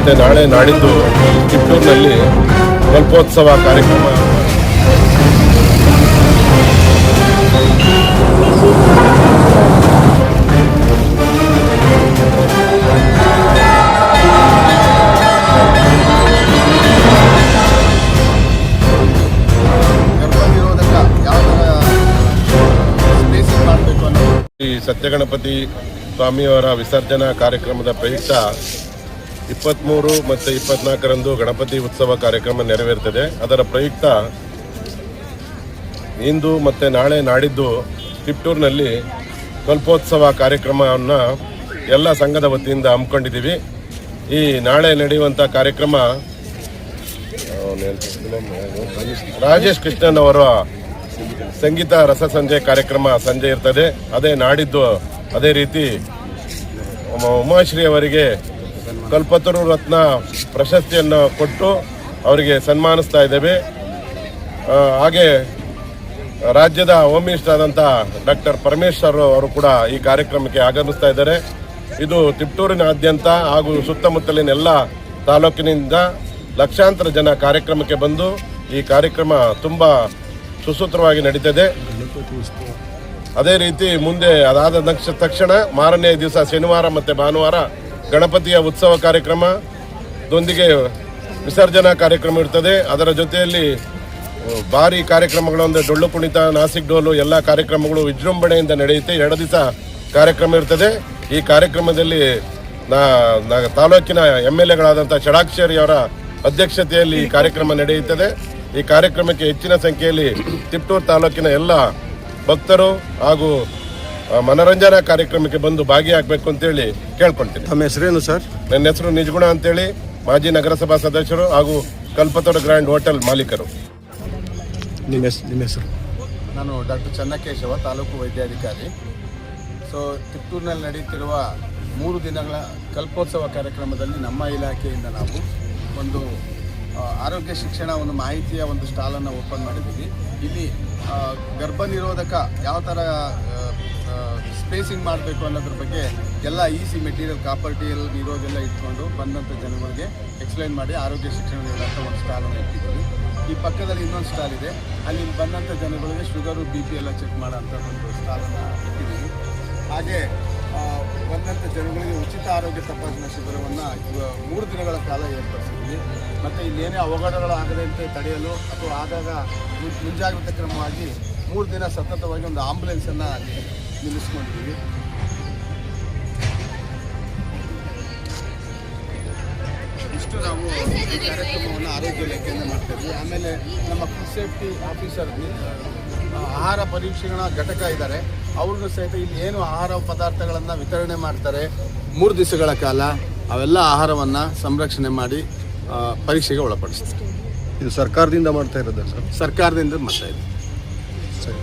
ಮತ್ತು ನಾಳೆ ನಾಡಿದ್ದು ಕಿತ್ತೂರಿನಲ್ಲಿ ಕಲ್ಪೋತ್ಸವ ಕಾರ್ಯಕ್ರಮ. ಸತ್ಯಗಣಪತಿ ಸ್ವಾಮಿಯವರ ವಿಸರ್ಜನಾ ಕಾರ್ಯಕ್ರಮದ ಪ್ರಯುಕ್ತ ಇಪ್ಪತ್ತ್ಮೂರು ಮತ್ತು ಇಪ್ಪತ್ನಾಲ್ಕರಂದು ಗಣಪತಿ ಉತ್ಸವ ಕಾರ್ಯಕ್ರಮ ನೆರವೇರ್ತದೆ. ಅದರ ಪ್ರಯುಕ್ತ ಇಂದು ಮತ್ತು ನಾಳೆ ನಾಡಿದ್ದು ತಿಪ್ಟೂರಿನಲ್ಲಿ ಕಲ್ಪೋತ್ಸವ ಕಾರ್ಯಕ್ರಮವನ್ನು ಎಲ್ಲ ಸಂಘದ ವತಿಯಿಂದ ಹಮ್ಮಿಕೊಂಡಿದ್ದೀವಿ. ಈ ನಾಳೆ ನಡೆಯುವಂಥ ಕಾರ್ಯಕ್ರಮ ರಾಜೇಶ್ ಕೃಷ್ಣನ್ ಅವರ ಸಂಗೀತ ರಸ ಸಂಜೆ ಕಾರ್ಯಕ್ರಮ ಸಂಜೆ ಇರ್ತದೆ. ಅದೇ ನಾಡಿದ್ದು ಅದೇ ರೀತಿ ಉಮ- ಉಮಾಶ್ರೀ ಅವರಿಗೆ ಕಲ್ಪತರು ರತ್ನ ಪ್ರಶಸ್ತಿಯನ್ನು ಕೊಟ್ಟು ಅವರಿಗೆ ಸನ್ಮಾನಿಸ್ತಾ ಇದ್ದೇವೆ. ಹಾಗೆ ರಾಜ್ಯದ ಹೋಮ್ ಮಿನಿಸ್ಟರ್ ಆದಂಥ ಡಾಕ್ಟರ್ ಪರಮೇಶ್ವರ್ ಅವರು ಕೂಡ ಈ ಕಾರ್ಯಕ್ರಮಕ್ಕೆ ಆಗಮಿಸ್ತಾ ಇದ್ದಾರೆ. ಇದು ತಿಪ್ಟೂರಿನಾದ್ಯಂತ ಹಾಗೂ ಸುತ್ತಮುತ್ತಲಿನ ಎಲ್ಲ ತಾಲೂಕಿನಿಂದ ಲಕ್ಷಾಂತರ ಜನ ಕಾರ್ಯಕ್ರಮಕ್ಕೆ ಬಂದು ಈ ಕಾರ್ಯಕ್ರಮ ತುಂಬ ಸುಸೂತ್ರವಾಗಿ ನಡೀತದೆ. ಅದೇ ರೀತಿ ಮುಂದೆ ಅದಾದ ತಕ್ಷಣ ಮಾರನೇ ದಿವಸ ಶನಿವಾರ ಮತ್ತು ಭಾನುವಾರ ಗಣಪತಿಯ ಉತ್ಸವ ಕಾರ್ಯಕ್ರಮದೊಂದಿಗೆ ವಿಸರ್ಜನಾ ಕಾರ್ಯಕ್ರಮ ಇರ್ತದೆ. ಅದರ ಜೊತೆಯಲ್ಲಿ ಭಾರಿ ಕಾರ್ಯಕ್ರಮಗಳು ಅಂದರೆ ಡೊಳ್ಳು ಕುಣಿತ, ನಾಸಿಕ್ ಡೋಲು ಎಲ್ಲ ಕಾರ್ಯಕ್ರಮಗಳು ವಿಜೃಂಭಣೆಯಿಂದ ನಡೆಯುತ್ತೆ. ಎರಡು ದಿವಸ ಕಾರ್ಯಕ್ರಮ ಇರ್ತದೆ. ಈ ಕಾರ್ಯಕ್ರಮದಲ್ಲಿ ನಾ ತಾಲೂಕಿನ ಎಂ ಎಲ್ ಎಗಳಾದಂಥ ಷಡಾಕ್ಷರಿ ಅವರ ಅಧ್ಯಕ್ಷತೆಯಲ್ಲಿ ಈ ಕಾರ್ಯಕ್ರಮ ನಡೆಯುತ್ತದೆ. ಈ ಕಾರ್ಯಕ್ರಮಕ್ಕೆ ಹೆಚ್ಚಿನ ಸಂಖ್ಯೆಯಲ್ಲಿ ತಿಪ್ಟೂರು ತಾಲೂಕಿನ ಎಲ್ಲ ಭಕ್ತರು ಹಾಗೂ ಮನರಂಜನಾ ಕಾರ್ಯಕ್ರಮಕ್ಕೆ ಬಂದು ಭಾಗಿಯಾಗಬೇಕು ಅಂತೇಳಿ ಕೇಳ್ಕೊಳ್ತೀನಿ. ತಮ್ಮ ಹೆಸರೇನು ಸರ್? ನನ್ನ ಹೆಸರು ನಿಜಗುಣ ಅಂತೇಳಿ ಮಾಜಿ ನಗರಸಭಾ ಸದಸ್ಯರು ಹಾಗೂ ಕಲ್ಪತೋಡ ಗ್ರ್ಯಾಂಡ್ ಹೋಟೆಲ್ ಮಾಲೀಕರು. ನಿಮ್ಮ ಹೆಸರು ನಿಮ್ಮ ಹೆಸರು? ನಾನು ಡಾಕ್ಟರ್ ಚನ್ನಕೇಶವ ತಾಲೂಕು ವೈದ್ಯಾಧಿಕಾರಿ. ಸೊ ತಿಪ್ಪೂರಿನಲ್ಲಿ ನಡೆಯುತ್ತಿರುವ ಮೂರು ದಿನಗಳ ಕಲ್ಪೋತ್ಸವ ಕಾರ್ಯಕ್ರಮದಲ್ಲಿ ನಮ್ಮ ಇಲಾಖೆಯಿಂದ ನಾವು ಒಂದು ಆರೋಗ್ಯ ಶಿಕ್ಷಣ ಒಂದು ಮಾಹಿತಿಯ ಒಂದು ಸ್ಟಾಲನ್ನು ಓಪನ್ ಮಾಡಿದ್ದೀವಿ. ಇಲ್ಲಿ ಗರ್ಭನಿರೋಧಕ ಗರ್ಭ ನಿರೋಧಕ ಯಾವ ಥರ ಸ್ಪೇಸಿಂಗ್ ಮಾಡಬೇಕು ಅನ್ನೋದ್ರ ಬಗ್ಗೆ ಎಲ್ಲ ಈಸಿ ಮೆಟೀರಿಯಲ್ ಕಾಪರ್ಟಿಯಲ್ ಇರೋದೆಲ್ಲ ಇಟ್ಕೊಂಡು ಬಂದಂಥ ಜನಗಳಿಗೆ ಎಕ್ಸ್ಪ್ಲೈನ್ ಮಾಡಿ ಆರೋಗ್ಯ ಶಿಕ್ಷಣ ನೀಡುವಂಥ ಒಂದು ಸ್ಟಾಲನ್ನು ಇಟ್ಟಿದ್ದೀವಿ. ಈ ಪಕ್ಕದಲ್ಲಿ ಇನ್ನೊಂದು ಸ್ಟಾಲ್ ಇದೆ. ಅಲ್ಲಿ ಬಂದಂಥ ಜನಗಳಿಗೆ ಶುಗರು ಬಿ ಪಿ ಎಲ್ಲ ಚೆಕ್ ಮಾಡೋಂಥ ಒಂದು ಸ್ಟಾಲನ್ನು ಇಟ್ಟಿದ್ದೀವಿ. ಹಾಗೆ ಬಂದಂಥ ಜನಗಳಿಗೆ ಉಚಿತ ಆರೋಗ್ಯ ತಪಾಸಣಾ ಶಿಬಿರವನ್ನು ಮೂರು ದಿನಗಳ ಕಾಲ ಏರ್ಪಡಿಸಿದ್ವಿ ಮತ್ತು ಇಲ್ಲೇನೇ ಅವಘಡಗಳಾಗದಂತೆ ತಡೆಯಲು ಅಥವಾ ಆಗಾಗ ಮುಂಜಾಗ್ರತಾ ಕ್ರಮವಾಗಿ ಮೂರು ದಿನ ಸತತವಾಗಿ ಒಂದು ಆಂಬುಲೆನ್ಸನ್ನು ಅಲ್ಲಿ ನಿಲ್ಲಿಸ್ಕೊಂಡಿದ್ದೀವಿ. ಇಷ್ಟು ನಾವು ಈ ಕಾರ್ಯಕ್ರಮವನ್ನು ಆರೋಗ್ಯ ಇಲಾಖೆಯಿಂದ ಮಾಡ್ತಾ ಇದ್ವಿ ಆಮೇಲೆ ನಮ್ಮ ಫುಡ್ ಸೇಫ್ಟಿ ಆಫೀಸರ್ ಆಹಾರ ಪರೀಕ್ಷೆಗಳ ಘಟಕ ಇದ್ದಾರೆ. ಅವ್ರಿಗೂ ಸಹಿತ ಇಲ್ಲಿ ಏನು ಆಹಾರ ಪದಾರ್ಥಗಳನ್ನು ವಿತರಣೆ ಮಾಡ್ತಾರೆ ಮೂರು ದಿವಸಗಳ ಕಾಲ ಅವೆಲ್ಲ ಆಹಾರವನ್ನು ಸಂರಕ್ಷಣೆ ಮಾಡಿ ಪರೀಕ್ಷೆಗೆ ಒಳಪಡಿಸ್ತಾರೆ. ಇದು ಸರ್ಕಾರದಿಂದ ಮಾಡ್ತಾ ಇರೋದು ಸರ್? ಸರ್ಕಾರದಿಂದ ಮಾಡ್ತಾ ಇದೆ ಸರಿ.